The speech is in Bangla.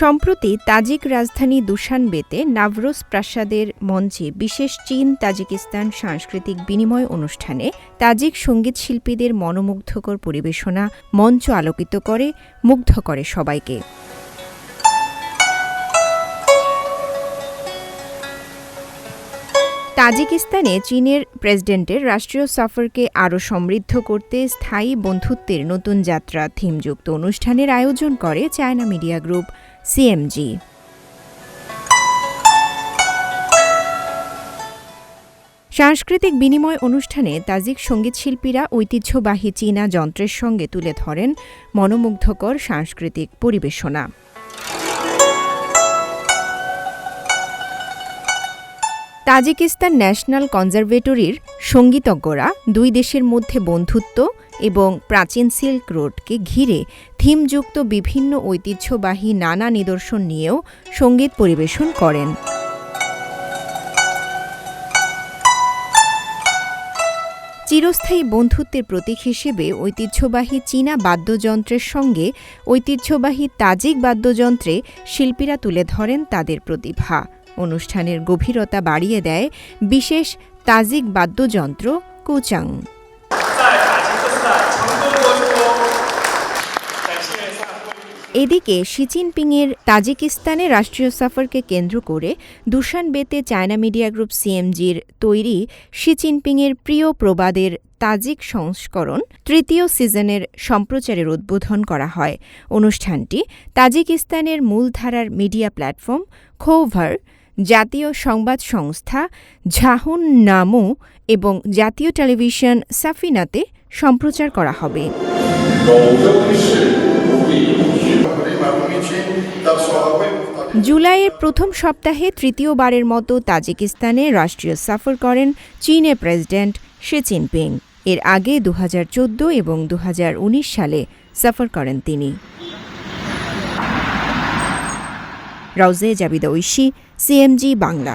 সম্প্রতি তাজিক রাজধানী দুশানবেতে নাভরোজ প্রাসাদের মঞ্চে বিশেষ চীন, তাজিকিস্তান সাংস্কৃতিক বিনিময় অনুষ্ঠানে তাজিক সংগীত শিল্পীদের মনোমুগ্ধকর পরিবেশনা মঞ্চ আলোকিত করে, মুগ্ধ করে সবাইকে। তাজিকিস্তানে চীনের প্রেসিডেন্টের রাষ্ট্রীয় সফরকে আরও সমৃদ্ধ করতে স্থায়ী বন্ধুত্বের নতুন যাত্রা থিমযুক্ত অনুষ্ঠানের আয়োজন করে চায়না মিডিয়া গ্রুপ। সিএমজি সাংস্কৃতিক বিনিময় অনুষ্ঠানে তাজিক সঙ্গীতশিল্পীরা ঐতিহ্যবাহী চীনা যন্ত্রের সঙ্গে তুলে ধরেন মনোমুগ্ধকর সাংস্কৃতিক পরিবেশনা। তাজিকিস্তান ন্যাশনাল কনজারভেটরির সঙ্গীতজ্ঞরা দুই দেশের মধ্যে বন্ধুত্ব এবং প্রাচীন সিল্ক রোডকে ঘিরে থিমযুক্ত বিভিন্ন ঐতিহ্যবাহী নানা নিদর্শন নিয়েও সংগীত পরিবেশন করেন। চিরস্থায়ী বন্ধুত্বের প্রতীক হিসেবে ঐতিহ্যবাহী চীনা বাদ্যযন্ত্রের সঙ্গে ঐতিহ্যবাহী তাজিক বাদ্যযন্ত্রে শিল্পীরা তুলে ধরেন তাদের প্রতিভা। অনুষ্ঠানের গভীরতা বাড়িয়ে দেয় বিশেষ তাজিক বাদ্যযন্ত্র কুচাং। এদিকে শিচিনপিংয়ের তাজিকিস্তানে রাষ্ট্রীয় সফরকে কেন্দ্র করে দুশানবেতে চায়না মিডিয়া গ্রুপ সিএমজির তৈরি শিচিনপিংয়ের প্রিয় প্রবাদের তাজিক সংস্করণ তৃতীয় সিজনের সম্প্রচারের উদ্বোধন করা হয়। অনুষ্ঠানটি তাজিকিস্তানের মূলধারার মিডিয়া প্ল্যাটফর্ম খোভার জাতীয় সংবাদ সংস্থা ঝাহুন নামো এবং জাতীয় টেলিভিশন সাফিনাতে সম্প্রচার করা হবে। জুলাইয়ের প্রথম সপ্তাহে তৃতীয়বারের মতো তাজিকিস্তানে রাষ্ট্রীয় সফর করেন চীনের প্রেসিডেন্ট শি জিনপিং। এর আগে দু হাজার চোদ্দ এবং দু হাজার উনিশ সালে সফর করেন তিনি। রাউজে জাবিদা ঐশী সিএমজি বাংলা।